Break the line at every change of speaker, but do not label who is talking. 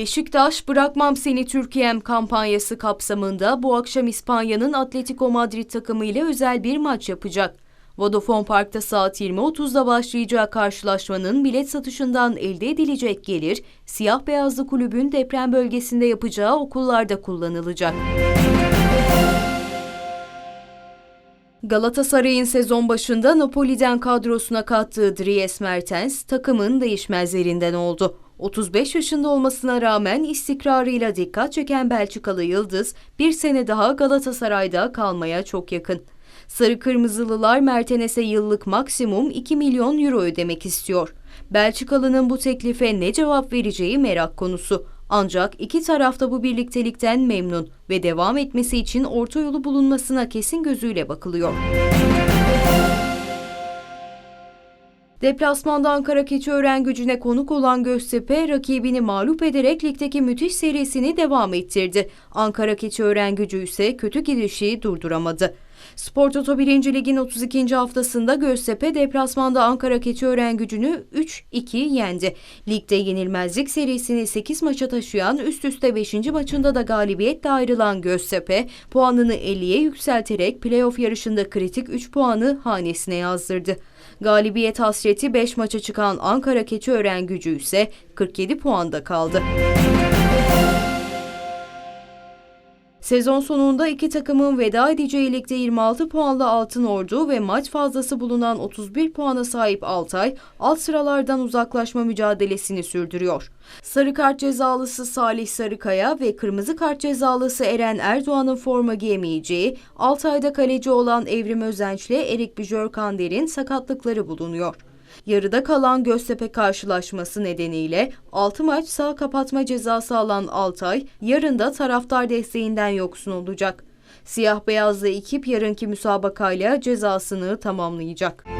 Beşiktaş Bırakmam Seni Türkiye'm kampanyası kapsamında bu akşam İspanya'nın Atletico Madrid takımı ile özel bir maç yapacak. Vodafone Park'ta saat 20.30'da başlayacağı karşılaşmanın bilet satışından elde edilecek gelir, siyah beyazlı kulübün deprem bölgesinde yapacağı okullarda kullanılacak. Galatasaray'ın sezon başında Napoli'den kadrosuna kattığı Dries Mertens takımın değişmezlerinden oldu. 35 yaşında olmasına rağmen istikrarıyla dikkat çeken Belçikalı Yıldız bir sene daha Galatasaray'da kalmaya çok yakın. Sarı Kırmızılılar Mertens'e yıllık maksimum 2 milyon euro ödemek istiyor. Belçikalı'nın bu teklife ne cevap vereceği merak konusu. Ancak iki taraf da bu birliktelikten memnun ve devam etmesi için orta yolu bulunmasına kesin gözüyle bakılıyor. Deplasmanda Ankara Keçiören gücüne konuk olan Göztepe rakibini mağlup ederek ligdeki müthiş serisini devam ettirdi. Ankara Keçiören gücü ise kötü gidişi durduramadı. Spor Toto 1. Lig'in 32. haftasında Göztepe deplasmanda Ankara Keçiören gücünü 3-2 yendi. Ligde yenilmezlik serisini 8 maça taşıyan üst üste 5. maçında da galibiyetle ayrılan Göztepe puanını 50'ye yükselterek playoff yarışında kritik 3 puanı hanesine yazdırdı. Galibiyet hasreti 5 maça çıkan Ankara Keçiören gücü ise 47 puanda kaldı. Sezon sonunda iki takımın veda edeceği ligde 26 puanlı Altın Ordu ve maç fazlası bulunan 31 puana sahip Altay, alt sıralardan uzaklaşma mücadelesini sürdürüyor. Sarı kart cezalısı Salih Sarıkaya ve kırmızı kart cezalısı Eren Erdoğan'ın forma giyemeyeceği, Altay'da kaleci olan Evrim Özenç ile Erik Bijörkander'in sakatlıkları bulunuyor. Yarıda kalan Göztepe karşılaşması nedeniyle 6 maç sağ kapatma cezası alan Altay, yarın da taraftar desteğinden yoksun olacak. Siyah beyazlı ekip yarınki müsabakayla cezasını tamamlayacak.